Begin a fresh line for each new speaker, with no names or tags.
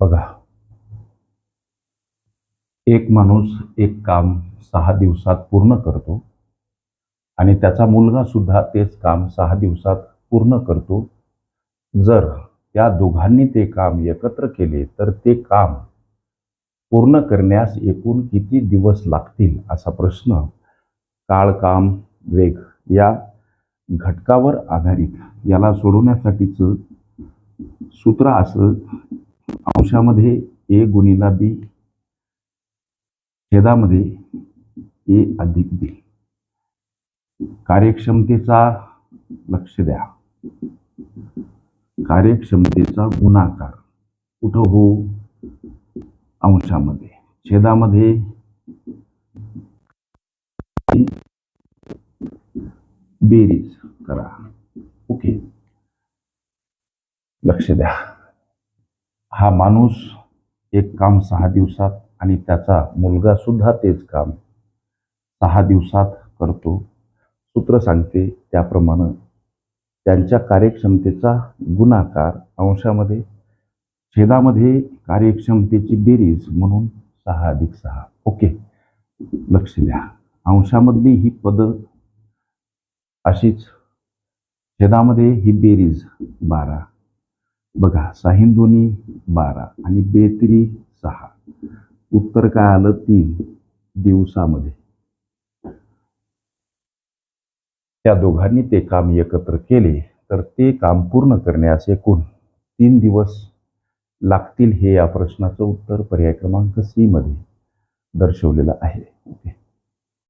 बघा. एक माणूस एक काम सहा दिवसात पूर्ण करतो आणि त्याचा मुलगा सुद्धा तेच काम सहा दिवसात पूर्ण करतो. जर त्या दोघांनी ते काम एकत्र केले तर ते काम पूर्ण करण्यास एकूण किती दिवस लागतील असा प्रश्न काळ काम वेग या घटकावर आधारित. याला सोडवण्यासाठीचं सूत्र असं अंशामध्ये ए गुणिला बी छेदामध्ये ए अधिक बी. कार्यक्षमतेचा लक्ष द्या. कार्यक्षमतेचा गुणाकार कुठं हो? अंशामध्ये. छेदामध्ये बेरीज करा. ओके. लक्ष द्या. हा माणूस एक काम सहा दिवसात आणि त्याचा मुलगा सुद्धा तेच काम सहा दिवसात करतो. सूत्र सांगते त्याप्रमाणे त्यांच्या कार्यक्षमतेचा गुणाकार अंशामध्ये छेदामध्ये कार्यक्षमतेची बेरीज म्हणून सहा अधिक सहा. ओके. लक्ष द्या. अंशामधली ही पद अशीच छेदामध्ये ही बेरीज बारा. बघा साहिंदोनी बारा आणि बेतरी सहा. उत्तर काय आलं? तीन. दिवसामध्ये. त्या दोघांनी ते काम एकत्र केले तर ते काम पूर्ण करण्यास एकूण तीन दिवस लागतील हे या प्रश्नाचं उत्तर पर्याय क्रमांक सी मध्ये दर्शवलेलं आहे. ओके